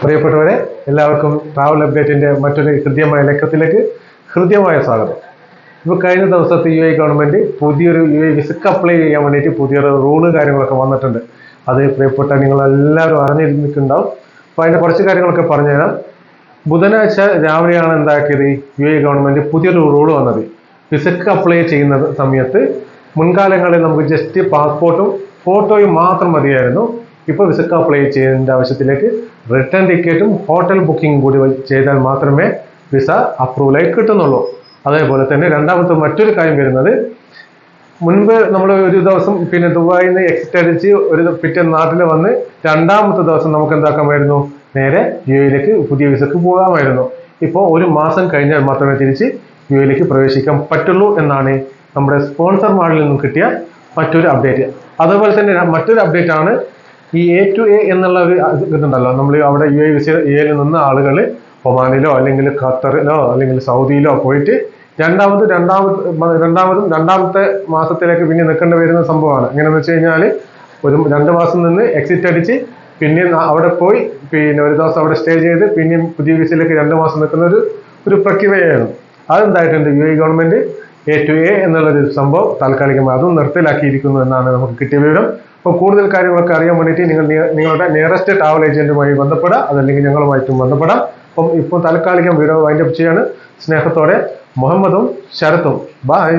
പ്രിയപ്പെട്ടവരെ എല്ലാവർക്കും ട്രാവൽ അപ്ഡേറ്റിന്റെ മറ്റൊരു ഹൃദ്യമായ ലക്കത്തിലേക്ക് ഹൃദ്യമായ സ്വാഗതം. ഇപ്പൊ കഴിഞ്ഞ ദിവസത്തെ യു എ ഗവൺമെന്റ് പുതിയൊരു യു എ വിസക്ക് അപ്ലൈ ചെയ്യാൻ വേണ്ടിയിട്ട് പുതിയൊരു റൂൾ കാര്യങ്ങളൊക്കെ വന്നിട്ടുണ്ട്. അത് പ്രിയപ്പെട്ട നിങ്ങൾ എല്ലാവരും അറിഞ്ഞിരുന്നിട്ടുണ്ടാവും. അപ്പോൾ അതിന്റെ കുറച്ച് കാര്യങ്ങളൊക്കെ പറഞ്ഞുതരാം. ബുധനാഴ്ച രാവിലെയാണ് എന്താക്കിയത് യു എ ഗവൺമെന്റ് പുതിയൊരു റൂൾ വന്നത്. വിസക്ക് അപ്ലൈ ചെയ്യുന്ന സമയത്ത് മുൻകാലങ്ങളിൽ നമുക്ക് ജസ്റ്റ് പാസ്പോർട്ടും ഫോട്ടോയും മാത്രം മതിയായിരുന്നു. ഇപ്പോൾ വിസക്ക് അപ്ലൈ ചെയ്യേണ്ട ആവശ്യത്തിലേക്ക് റിട്ടേൺ ടിക്കറ്റും ഹോട്ടൽ ബുക്കിംഗും കൂടി ചെയ്താൽ മാത്രമേ വിസ അപ്രൂവലായി കിട്ടുന്നുള്ളൂ. അതേപോലെ തന്നെ രണ്ടാമത്തെ മറ്റൊരു കാര്യം വരുന്നത് മുൻപ് നമ്മൾ ഒരു ദിവസം പിന്നെ ദുബായിൽ നിന്ന് എക്സിറ്റ് അടിച്ച് ഒരു പിറ്റേ നാട്ടിൽ വന്ന് രണ്ടാമത്തെ ദിവസം നമുക്ക് എന്താക്കാമായിരുന്നു? നേരെ യു എയിലേക്ക് പുതിയ വിസക്ക് പോകാമായിരുന്നു. ഇപ്പോൾ ഒരു മാസം കഴിഞ്ഞാൽ മാത്രമേ തിരിച്ച് യു എയിലേക്ക് പ്രവേശിക്കാൻ പറ്റുള്ളൂ എന്നാണ് നമ്മുടെ സ്പോൺസർമാരിൽ നിന്നും കിട്ടിയ മറ്റൊരു അപ്ഡേറ്റ് അതുപോലെ തന്നെ മറ്റൊരു അപ്ഡേറ്റ് ആണ് ഈ എ ടു എ എന്നുള്ള ഒരു ഇതുണ്ടല്ലോ. നമ്മൾ അവിടെ യു എ വിസ എയിൽ നിന്ന് ആളുകൾ ഒമാനിലോ അല്ലെങ്കിൽ ഖത്തറിലോ അല്ലെങ്കിൽ സൗദിയിലോ പോയിട്ട് രണ്ടാമത് രണ്ടാമത് രണ്ടാമതും രണ്ടാമത്തെ മാസത്തിലേക്ക് പിന്നെ നിൽക്കേണ്ടി വരുന്ന സംഭവമാണ്. എങ്ങനെയെന്ന് വെച്ച് കഴിഞ്ഞാൽ ഒരു രണ്ട് മാസം നിന്ന് എക്സിറ്റ് അടിച്ച് പിന്നെ അവിടെ പോയി പിന്നെ ഒരു ദിവസം അവിടെ സ്റ്റേ ചെയ്ത് പിന്നെയും പുതിയ വിസയിലേക്ക് രണ്ട് മാസം നിൽക്കുന്ന ഒരു ഒരു പ്രക്രിയയാണ് അതെന്തായിട്ടുണ്ട്? U A government A to A എന്നുള്ളൊരു സംഭവം താൽക്കാലികമായി അതും നിർത്തലാക്കിയിരിക്കുന്നു എന്നാണ് നമുക്ക് കിട്ടിയ വിവരം. അപ്പോൾ കൂടുതൽ കാര്യങ്ങളൊക്കെ അറിയാൻ വേണ്ടിയിട്ട് നിങ്ങൾ നിങ്ങളുടെ നിയറസ്റ്റ് ട്രാവൽ ഏജന്റുമായി ബന്ധപ്പെടാം. അതല്ലെങ്കിൽ ഞങ്ങളുമായിട്ടും ബന്ധപ്പെടാം. അപ്പം ഇപ്പോൾ താൽക്കാലികം വീഡിയോ വൈൻഡപ്പ് ചെയ്യാണ്. സ്നേഹത്തോടെ മുഹമ്മദും ശരത്തും. ബായ്